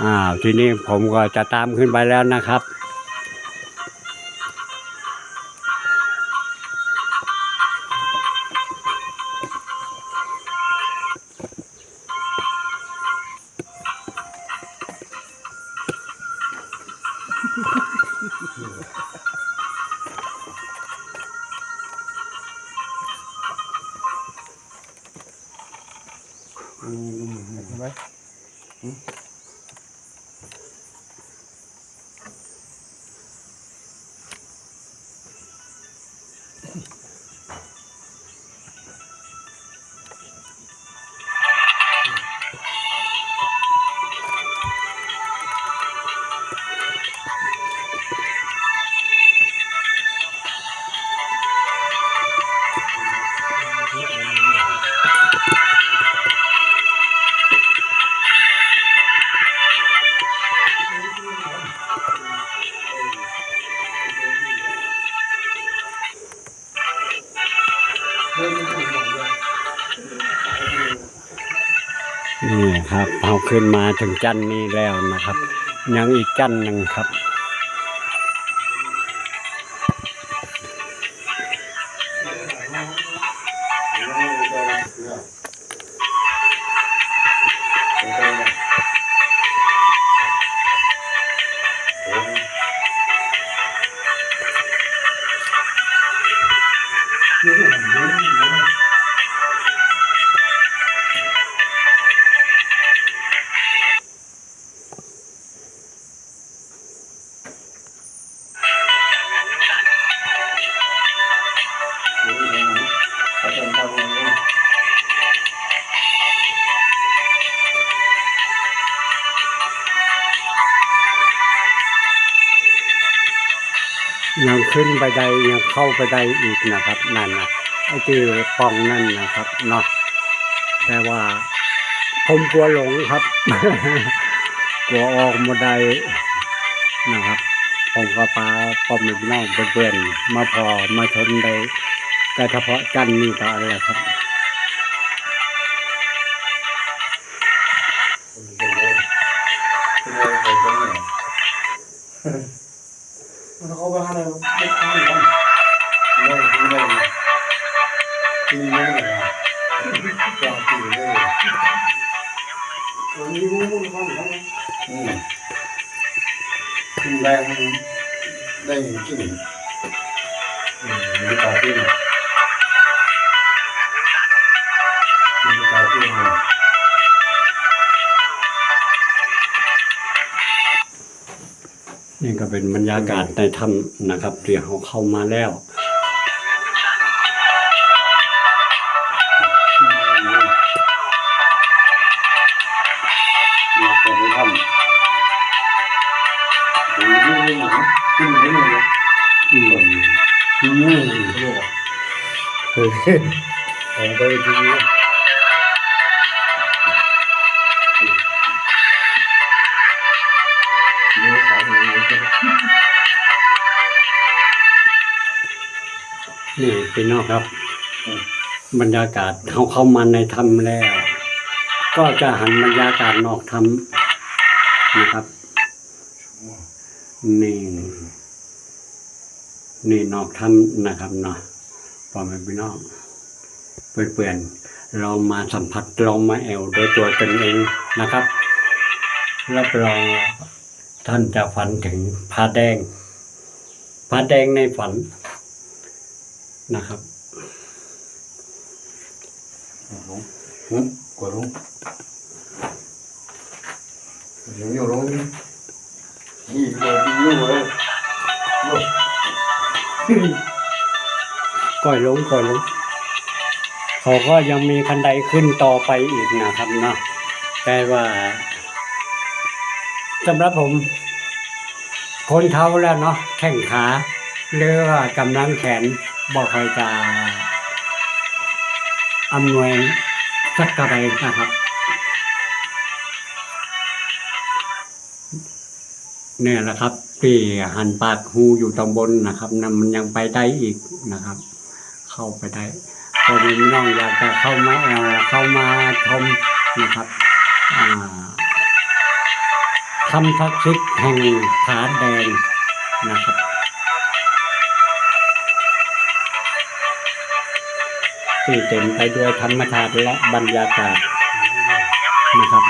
อ้าวทีนี้ผมก็จะตามขึ้นไปแล้วนะครับเห็นไหม นี่ครับเอาขึ้นมาถึงจันนี้แล้วนะครับ ยังอีกจันหนึ่งครับ ยังขึ้นไปได้ยังเข้าไปได้อีกนะครับ นั่นนะไอ้ที่ปองนั่นนะครับเนาะแต่ว่าผมกลัวหลงครับ กลัวออกมาได้นะครับ ผมก็ปาปอมอีกน้องเบื่อนมาพอมาชนได้แต่เฉพาะจันนี่ก็อะไรครับ กินไม่ได้กว่ากินได้วันนี้รู้มันทำเขาอืมกินแรงได้กินอืมมีตาขึ้นมีตาขึ้นนี่ก็เป็นบรรยากาศในถ้ำนะครับเดี๋ยวเขาเข้ามาแล้ว มรู้ป่ะเฮ้ยผมไปดูดูขาหนูนี่พี่น้องครับ บรรยากาศเขาเข้ามาในถ้ำแล้ว ก็จะหันบรรยากาศนอกถ้ำนะครับนี่ นี่นอกถ้ำนะครับเนาะพอแม่พี่น้องเปื่อนๆเรามาสัมผัสเรามาแอวโดยตัวตนเองนะครับรับรองท่านจะฝันถึงผ้าแดงผ้าแดงในฝันนะครับลงฮึกดลงยังอยู่ลงนี่ตัวที่อยู่เลย ก่อยลงก่อยลงเขาก็ยังมีคันไดขึ้นต่อไปอีกนะครับเนาะแต่ว่าสำหรับผม คนเท้าแล้วเนาะแข้งขาหรือว่ากำลังแขนบอกใครจะอำนวยสักกระไรนะครับเนี่ยแหละครับ ที่หันปากหูอยู่ตรงบนนะครับนั่นมันยังไปได้อีกนะครับ เข้าไปได้พอมีน้องอยากจะเข้ามาแอลเข้ามาชมนะครับอ่าคำศักดิ์สิทธิ์แห่งผาแดงนะครับที่เต็มไปด้วยธรรมชาติและบรรยากาศนะครับ